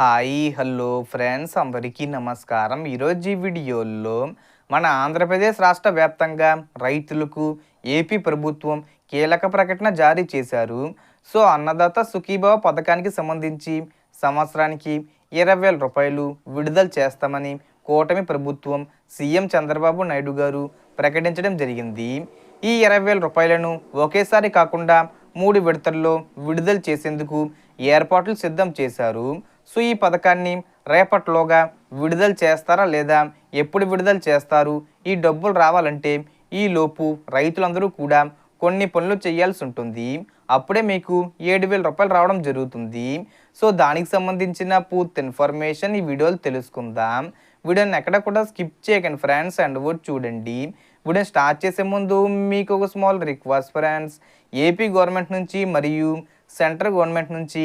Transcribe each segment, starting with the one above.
Hi hello friends అందరికీ నమస్కారం. ఈరోజు ఈ వీడియోలో మన ఆంధ్రప్రదేశ్ రాష్ట్ర వ్యాప్తంగా రైతులకు ఏపీ ప్రభుత్వం కీలక ప్రకటన జారీ చేశారు. సో అన్నదాత సుఖీభావ పథకానికి సంబంధించి సంవత్సరానికి ఇరవై వేల రూపాయలు విడుదల చేస్తామని కూటమి ప్రభుత్వం సీఎం చంద్రబాబు నాయుడు గారు ప్రకటించడం జరిగింది. ఈ ఇరవై వేల రూపాయలను ఒకేసారి కాకుండా మూడు విడతల్లో విడుదల చేసేందుకు ఏర్పాట్లు సిద్ధం చేశారు. సో ఈ పథకాన్ని రేపట్లోగా విడుదల చేస్తారా లేదా ఎప్పుడు విడుదల చేస్తారు? ఈ డబ్బులు రావాలంటే ఈ లోపు రైతులందరూ కూడా కొన్ని పనులు చేయాల్సి ఉంటుంది. అప్పుడే మీకు ఏడు వేల రూపాయలు రావడం జరుగుతుంది. సో దానికి సంబంధించిన పూర్తి ఇన్ఫర్మేషన్ ఈ వీడియోలో తెలుసుకుందాం. వీడియోని ఎక్కడ కూడా స్కిప్ చేయకండి ఫ్రెండ్స్ అండ్ వర్డ్ చూడండి. వీడియోని స్టార్ట్ చేసే ముందు మీకు ఒక small request friends. AP government నుంచి మరియు సెంట్రల్ గవర్నమెంట్ నుంచి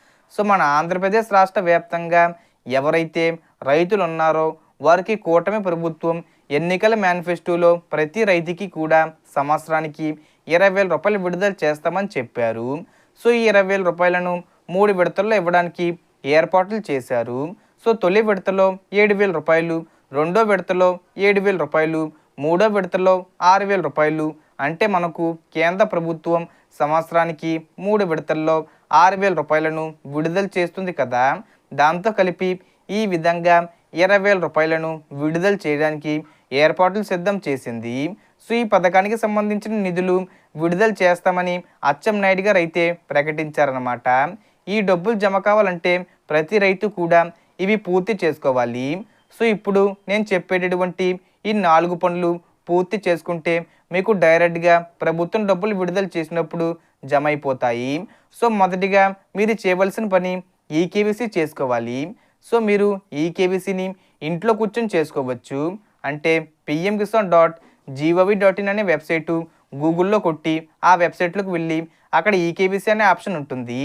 సో మన ఆంధ్రప్రదేశ్ రాష్ట్ర వ్యాప్తంగా ఎవరైతే రైతులు ఉన్నారో వారికి కూటమి ప్రభుత్వం ఎన్నికల మేనిఫెస్టోలో ప్రతి రైతుకి కూడా సంవత్సరానికి ఇరవై వేల రూపాయలు విడుదల చేస్తామని చెప్పారు. సో ఈ ఇరవై వేల రూపాయలను మూడు విడతల్లో ఇవ్వడానికి ఏర్పాట్లు చేశారు. సో తొలి విడతలో ఏడు వేల రూపాయలు రెండో విడతలో ఏడు వేల రూపాయలు మూడో విడతలో ఆరు వేల రూపాయలు. అంటే మనకు కేంద్ర ప్రభుత్వం సంవత్సరానికి మూడు విడతల్లో ఆరు వేల రూపాయలను విడుదల చేస్తుంది కదా. దాంతో కలిపి ఈ విధంగా ఇరవై వేల రూపాయలను విడుదల చేయడానికి ఏర్పాట్లు సిద్ధం చేసింది. సో ఈ పథకానికి సంబంధించిన నిధులు విడుదల చేస్తామని అచ్చం నాయుడు గారు అయితే ప్రకటించారనమాట ఈ డబ్బులు జమ కావాలంటే ప్రతి రైతు కూడా ఇవి పూర్తి చేసుకోవాలి. సో ఇప్పుడు నేను చెప్పేటటువంటి ఈ నాలుగు పనులు పూర్తి చేసుకుంటే మీకు డైరెక్ట్గా ప్రభుత్వం డబ్బులు విడుదల చేసినప్పుడు జమ అయిపోతాయి సో మొదటిగా మీరు చేయవలసిన పని ఈకేవీసీ చేసుకోవాలి. సో మీరు ఈకేవీసీని ఇంట్లో కూర్చొని చేసుకోవచ్చు. అంటే PM Kisan dot G O V dot in అనే వెబ్సైటు గూగుల్లో కొట్టి ఆ వెబ్సైట్లోకి వెళ్ళి అక్కడ ఈకేవీసీ అనే ఆప్షన్ ఉంటుంది.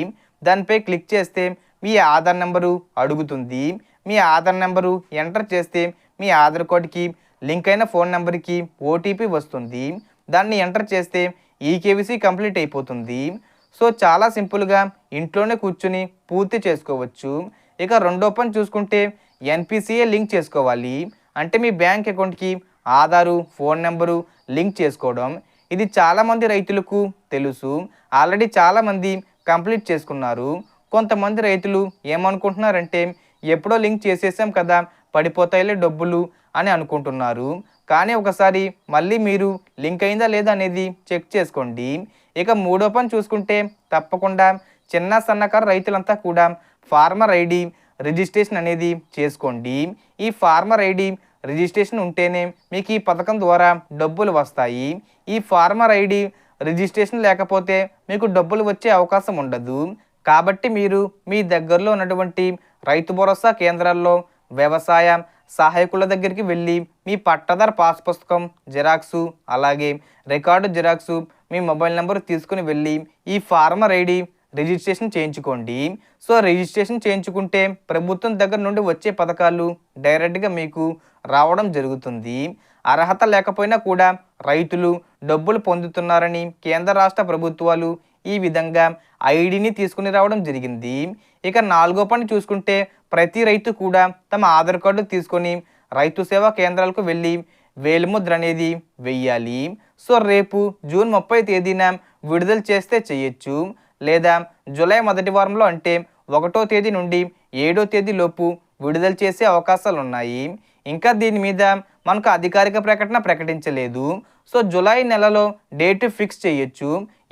దానిపై క్లిక్ చేస్తే మీ ఆధార్ నెంబరు అడుగుతుంది. మీ ఆధార్ నెంబరు ఎంటర్ చేస్తే మీ ఆధార్ కార్డ్కి లింక్ అయిన ఫోన్ నెంబర్కి ఓటీపీ వస్తుంది. దాన్ని ఎంటర్ చేస్తే ఈకేవీసీ కంప్లీట్ అయిపోతుంది. సో చాలా సింపుల్గా ఇంట్లోనే కూర్చుని పూర్తి చేసుకోవచ్చు. ఇక రెండో పని చూసుకుంటే ఎన్పిసిఏ లింక్ చేసుకోవాలి. అంటే మీ బ్యాంక్ అకౌంట్కి ఆధారు ఫోన్ నెంబరు లింక్ చేసుకోవడం. ఇది చాలామంది రైతులకు తెలుసు. ఆల్రెడీ చాలామంది కంప్లీట్ చేసుకున్నారు. కొంతమంది రైతులు ఏమనుకుంటున్నారంటే ఎప్పుడో లింక్ చేసేసాం కదా పడిపోతాయిలే డబ్బులు అని అనుకుంటున్నారు. కానీ ఒకసారి మళ్ళీ మీరు లింక్ అయిందా లేదా అనేది చెక్ చేసుకోండి. ఇక మూడో పని చూసుకుంటే తప్పకుండా చిన్న సన్నకారు రైతులంతా కూడా ఫార్మర్ ఐడి రిజిస్ట్రేషన్ అనేది చేసుకోండి. ఈ ఫార్మర్ ఐడి రిజిస్ట్రేషన్ ఉంటేనే మీకు ఈ పథకం ద్వారా డబ్బులు వస్తాయి. ఈ ఫార్మర్ ఐడి రిజిస్ట్రేషన్ లేకపోతే మీకు డబ్బులు వచ్చే అవకాశం ఉండదు. కాబట్టి మీరు మీ దగ్గరలో ఉన్నటువంటి రైతు భరోసా కేంద్రాల్లో వ్యవసాయ సహాయకుల దగ్గరికి వెళ్ళి మీ పట్టదారు పాస్ పుస్తకం జిరాక్సు అలాగే రికార్డు జిరాక్సు మీ మొబైల్ నెంబర్ తీసుకుని వెళ్ళి ఈ ఫార్మర్ ఐడి రిజిస్ట్రేషన్ చేయించుకోండి. సో రిజిస్ట్రేషన్ చేయించుకుంటే ప్రభుత్వం దగ్గర నుండి వచ్చే పథకాలు డైరెక్ట్గా మీకు రావడం జరుగుతుంది. అర్హత లేకపోయినా కూడా రైతులు డబ్బులు పొందుతున్నారని కేంద్ర రాష్ట్ర ప్రభుత్వాలు ఈ విధంగా ఐడిని తీసుకుని రావడం జరిగింది. ఇక నాలుగో పని చూసుకుంటే ప్రతి రైతు కూడా తమ ఆధార్ కార్డు తీసుకొని రైతు సేవా కేంద్రాలకు వెళ్ళి వేలిముద్ర అనేది వెయ్యాలి. సో రేపు జూన్ ముప్పై తేదీన విడుదల చేస్తే చేయొచ్చు. లేదా జూలై మొదటి వారంలో అంటే ఒకటో తేదీ నుండి ఏడో తేదీలోపు విడుదల చేసే అవకాశాలు ఉన్నాయి ఇంకా దీని మీద మనకు అధికారిక ప్రకటన ప్రకటించలేదు. సో జూలై నెలలో డేట్ ఫిక్స్ చేయొచ్చు.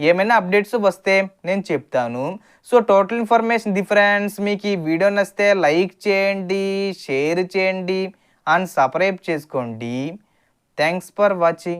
ఏమైనా అప్డేట్స్ వస్తే నేను చెప్తాను. సో టోటల్ ఇన్ఫర్మేషన్ డిఫరెన్స్ మీకు ఈ వీడియో నచ్చితే లైక్ చేయండి షేర్ చేయండి అండ్ సబ్స్క్రైబ్ చేసుకోండి. Thanks for watching.